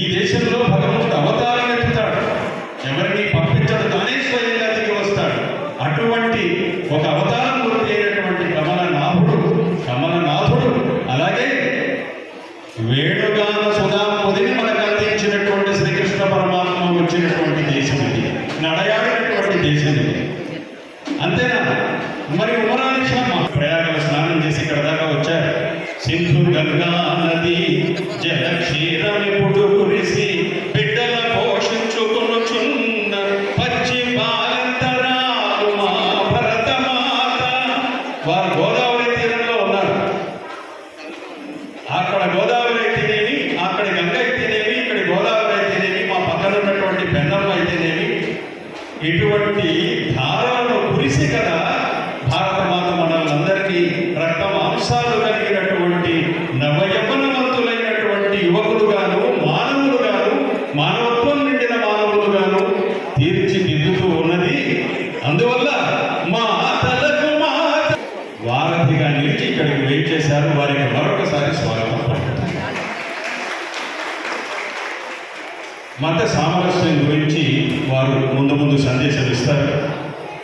ఈ దేశంలో భగవంతుడు అవతారం ఎత్తుతాడు ఎవరిని పంపించడు తానే స్వయంగా దిగి వస్తాడు. అటువంటి ఒక అవతారం వారు గోదావరి తీరంలో ఉన్నారు. అక్కడ గోదావరి అయితేనేమి అక్కడ గంగ అయితేనేమి ఇక్కడ గోదావరి అయితేనేమి మా పక్కన ఉన్నటువంటి బెండమ్మ అయితేనేమి ఇటువంటి ధారలను కురిసి కదా భారత మాత మనలందరికీ రక్త మాంసాలు కలిగినటువంటి నవయం మత సామరస్యం గురించి వారు ముందు ముందు సందేశాలు ఇస్తారు.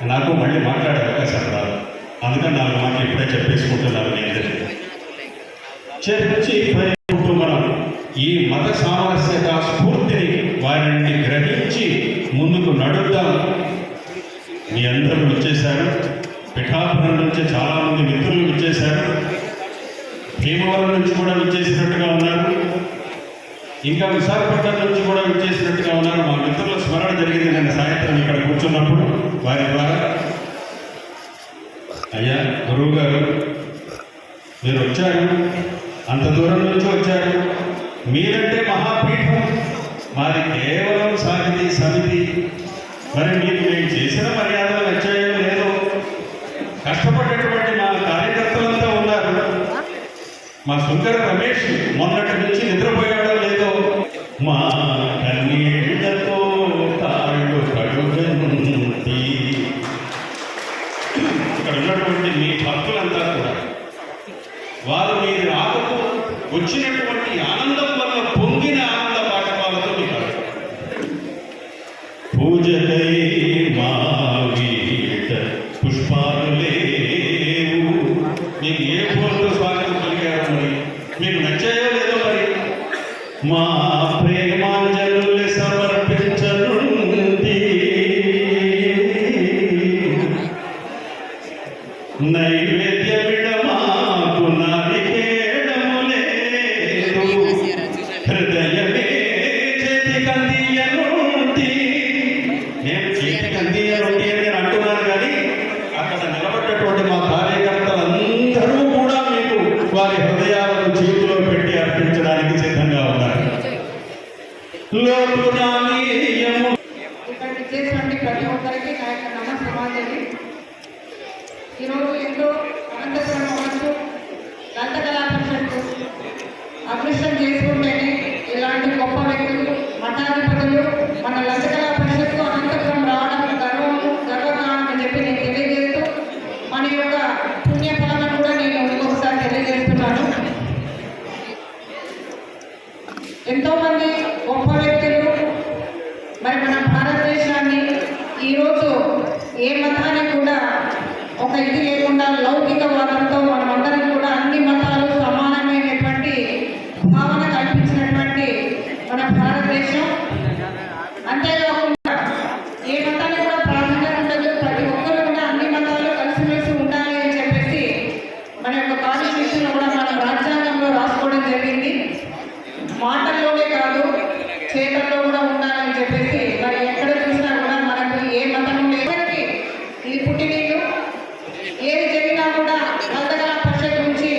నాకు మళ్ళీ మాట్లాడే అవకాశం రాదు అందుకని నాలుగు మాటలు ఇప్పుడే చెప్పేసుకుంటున్నారు నేను చర్చి మనం ఈ మత సామరస్యత స్ఫూర్తిని వారిని గ్రహించి ముందుకు నడుద్దాం. మీ అందరూ వచ్చేశారు. పిఠాపురం నుంచి చాలామంది మిత్రులు వచ్చేశారు. భీమవరం నుంచి కూడా వచ్చేసినట్టుగా ఉన్నారు. ఇంకా విశాఖపట్నం నుంచి కూడా విచ్చేసినట్టుగా ఉన్నారు. మా మిత్రుల స్మరణ జరిగింది. నిన్న సాయంత్రం ఇక్కడ కూర్చున్నప్పుడు వారి ద్వారా. అయ్యా గురువు గారు మీరు వచ్చారు. అంత దూరం నుంచి వచ్చారు. మీరంటే మహాపీఠం. మాది కేవలం సాగితి సమితి. మరి మీరు మేము చేసిన మర్యాదలు వచ్చాయో లేదో? కష్టపడేటువంటి మా కార్యకర్తలంతా ఉన్నారు. మా సుందర రమేష్ మొన్నటి నుంచి నిద్రపోయాడు. లేదో మా తాళ్ళు కడుగంటి ఇక్కడ ఉన్నటువంటి మీ భక్తులంతా కూడా వారు మీరు రాకకు వచ్చినటువంటి ఆనందం వల్ల పొంగిన ఆనంద పాఠకాలతో మీకు పూజకై మా హృదయమే చేతి కందియనుంటి నేను చేతి కందియనుంటి అని నేను అంటున్నాను కానీ అక్కడ నిలబడ్డటువంటి మా కార్యకర్తలందరూ కూడా మీకు వారి హృదయాలను చేతిలో పెట్టి అర్పించడానికి సిద్ధంగా ఉన్నారు లోటు చేసినటువంటి ప్రతి ఒక్కరికి నా యొక్క నమస్కారాంజలి ఈరోజు ఎంతో అనంతపురం అవ్వచ్చు దంతకళా పరిషత్తు అదృష్టం చేసి యొక్క పుణ్యఫలాలను కూడా నేను ఇంకొకసారి తెలియజేస్తున్నాను. ఎంతోమంది గొప్ప వ్యక్తులు మరి మన భారతదేశాన్ని ఈరోజు ఏ మతాన్ని కూడా ఒక ఇది లేకుండా లౌకికవాదంతో మనమందరం చేతల్లో కూడా ఉండాలని చెప్పేసి మరి ఎక్కడ చూసినా కూడా మనకి ఏ మతం లేదు. ఇది పుట్టినీళ్ళు ఏది జరిగినా కూడా నందకళ పరిషత్ నుంచి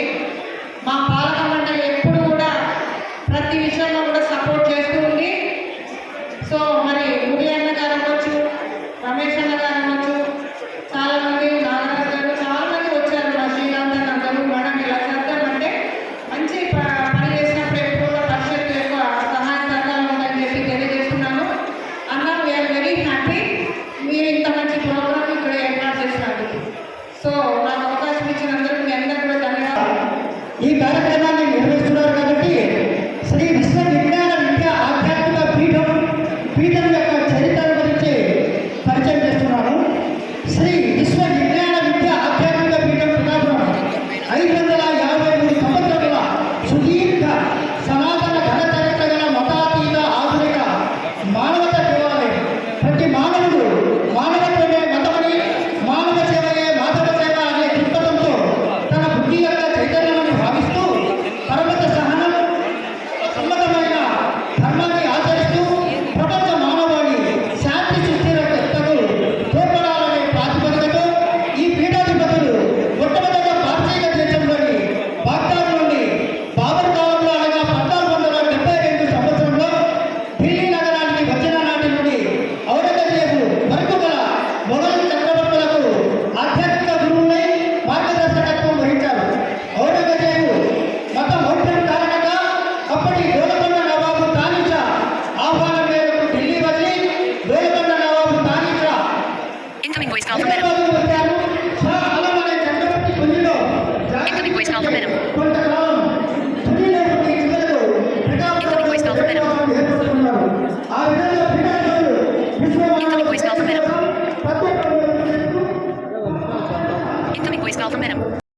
మా పాలక మండలి ఎప్పుడు కూడా ప్రతి విషయంలో కూడా సపోర్ట్ చేస్తూ